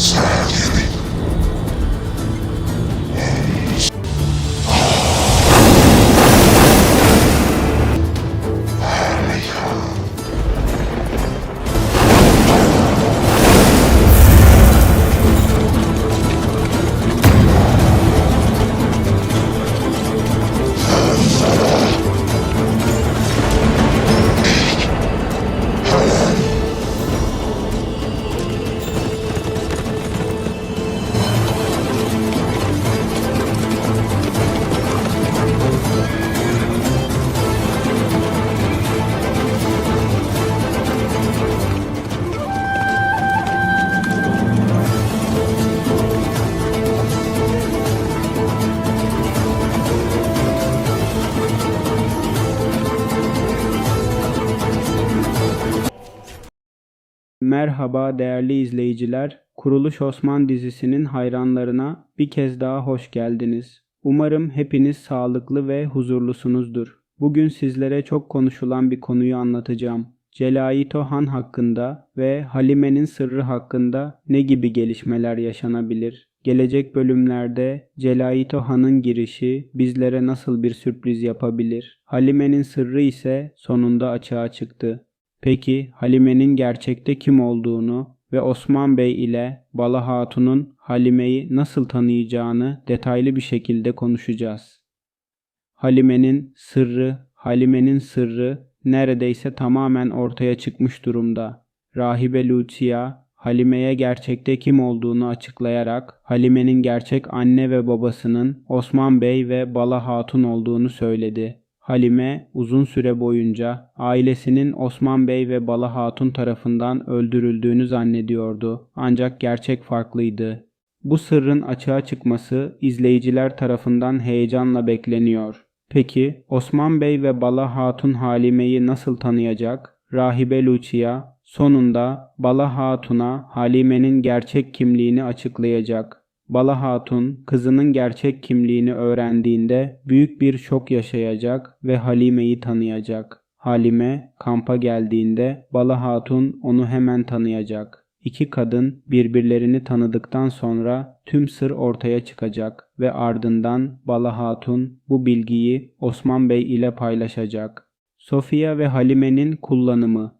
Shit. Merhaba değerli izleyiciler. Kuruluş Osman dizisinin hayranlarına bir kez daha hoş geldiniz. Umarım hepiniz sağlıklı ve huzurlusunuzdur. Bugün sizlere çok konuşulan bir konuyu anlatacağım. Celayito Han hakkında ve Halime'nin sırrı hakkında ne gibi gelişmeler yaşanabilir? Gelecek bölümlerde Celayito Han'ın girişi bizlere nasıl bir sürpriz yapabilir? Halime'nin sırrı ise sonunda açığa çıktı. Peki Halime'nin gerçekte kim olduğunu ve Osman Bey ile Bala Hatun'un Halime'yi nasıl tanıyacağını detaylı bir şekilde konuşacağız. Halime'nin sırrı, Halime'nin sırrı neredeyse tamamen ortaya çıkmış durumda. Rahibe Lucia, Halime'ye gerçekte kim olduğunu açıklayarak Halime'nin gerçek anne ve babasının Osman Bey ve Bala Hatun olduğunu söyledi. Halime uzun süre boyunca ailesinin Osman Bey ve Bala Hatun tarafından öldürüldüğünü zannediyordu. Ancak gerçek farklıydı. Bu sırrın açığa çıkması izleyiciler tarafından heyecanla bekleniyor. Peki Osman Bey ve Bala Hatun Halime'yi nasıl tanıyacak? Rahibe Lucia sonunda Bala Hatun'a Halime'nin gerçek kimliğini açıklayacak. Bala Hatun kızının gerçek kimliğini öğrendiğinde büyük bir şok yaşayacak ve Halime'yi tanıyacak. Halime kampa geldiğinde Bala Hatun onu hemen tanıyacak. İki kadın birbirlerini tanıdıktan sonra tüm sır ortaya çıkacak ve ardından Bala Hatun bu bilgiyi Osman Bey ile paylaşacak. Sofia ve Halime'nin kullanımı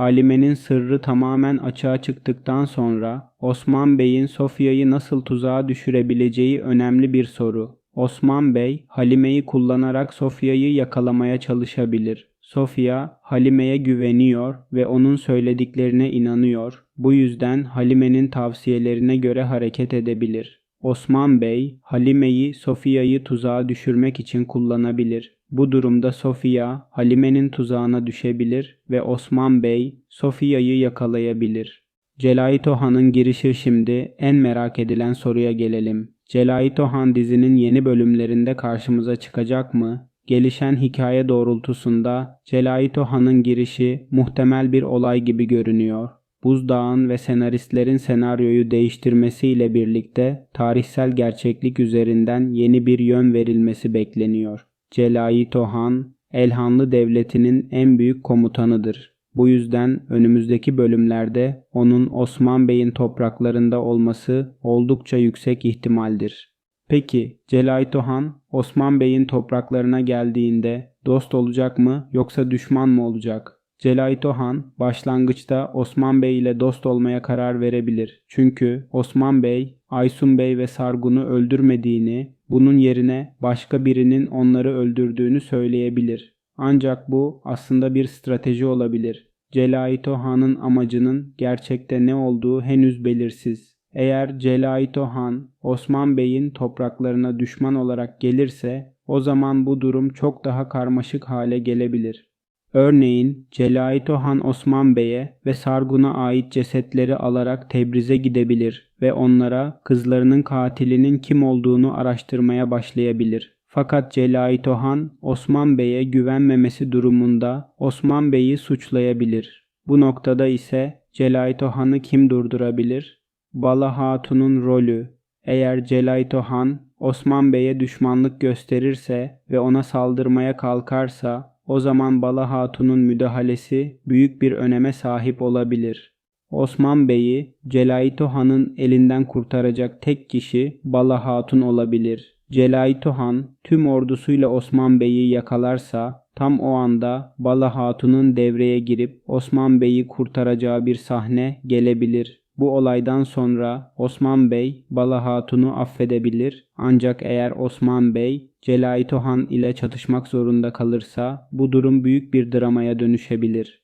Halime'nin sırrı tamamen açığa çıktıktan sonra Osman Bey'in Sofya'yı nasıl tuzağa düşürebileceği önemli bir soru. Osman Bey, Halime'yi kullanarak Sofya'yı yakalamaya çalışabilir. Sofya, Halime'ye güveniyor ve onun söylediklerine inanıyor. Bu yüzden Halime'nin tavsiyelerine göre hareket edebilir. Osman Bey, Halime'yi Sofya'yı tuzağa düşürmek için kullanabilir. Bu durumda Sofia, Halime'nin tuzağına düşebilir ve Osman Bey, Sofia'yı yakalayabilir. Celayito Han'ın girişi şimdi en merak edilen soruya gelelim. Celayito Han dizinin yeni bölümlerinde karşımıza çıkacak mı? Gelişen hikaye doğrultusunda Celayito Han'ın girişi muhtemel bir olay gibi görünüyor. Buzdağ'ın ve senaristlerin senaryoyu değiştirmesiyle birlikte tarihsel gerçeklik üzerinden yeni bir yön verilmesi bekleniyor. Celayito Han, Elhanlı Devleti'nin en büyük komutanıdır. Bu yüzden önümüzdeki bölümlerde onun Osman Bey'in topraklarında olması oldukça yüksek ihtimaldir. Peki Celayito Han Osman Bey'in topraklarına geldiğinde dost olacak mı yoksa düşman mı olacak? Celayito Han başlangıçta Osman Bey ile dost olmaya karar verebilir. Çünkü Osman Bey, Aysun Bey ve Sargun'u öldürmediğini, bunun yerine başka birinin onları öldürdüğünü söyleyebilir. Ancak bu aslında bir strateji olabilir. Celayito Han'ın amacının gerçekte ne olduğu henüz belirsiz. Eğer Celayito Han Osman Bey'in topraklarına düşman olarak gelirse o zaman bu durum çok daha karmaşık hale gelebilir. Örneğin Celayito Han Osman Bey'e ve Sargun'a ait cesetleri alarak Tebriz'e gidebilir ve onlara kızlarının katilinin kim olduğunu araştırmaya başlayabilir. Fakat Celayito Han Osman Bey'e güvenmemesi durumunda Osman Bey'i suçlayabilir. Bu noktada ise Celayito Han'ı kim durdurabilir? Bala Hatun'un rolü. Eğer Celayito Han Osman Bey'e düşmanlık gösterirse ve ona saldırmaya kalkarsa o zaman Bala Hatun'un müdahalesi büyük bir öneme sahip olabilir. Osman Bey'i Celayito Han'ın elinden kurtaracak tek kişi Bala Hatun olabilir. Celayito Han tüm ordusuyla Osman Bey'i yakalarsa tam o anda Bala Hatun'un devreye girip Osman Bey'i kurtaracağı bir sahne gelebilir. Bu olaydan sonra Osman Bey Bala Hatun'u affedebilir ancak eğer Osman Bey Celayito Han ile çatışmak zorunda kalırsa bu durum büyük bir dramaya dönüşebilir.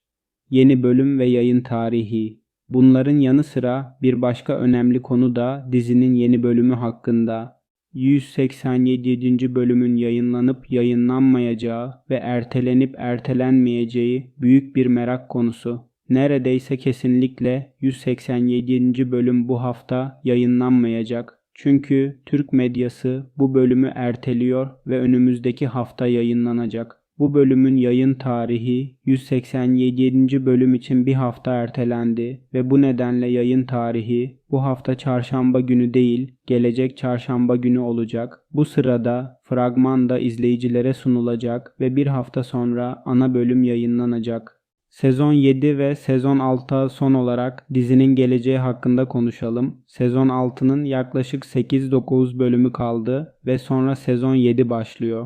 Yeni bölüm ve yayın tarihi. Bunların yanı sıra bir başka önemli konu da dizinin yeni bölümü hakkında. 187. bölümün yayınlanıp yayınlanmayacağı ve ertelenip ertelenmeyeceği büyük bir merak konusu. Neredeyse kesinlikle 187. bölüm bu hafta yayınlanmayacak. Çünkü Türk medyası bu bölümü erteliyor ve önümüzdeki hafta yayınlanacak. Bu bölümün yayın tarihi 187. bölüm için bir hafta ertelendi ve bu nedenle yayın tarihi bu hafta çarşamba günü değil, gelecek çarşamba günü olacak. Bu sırada fragman da izleyicilere sunulacak ve bir hafta sonra ana bölüm yayınlanacak. Sezon 7 ve sezon 6 son olarak dizinin geleceği hakkında konuşalım. Sezon 6'nın yaklaşık 8-9 bölümü kaldı ve sonra sezon 7 başlıyor.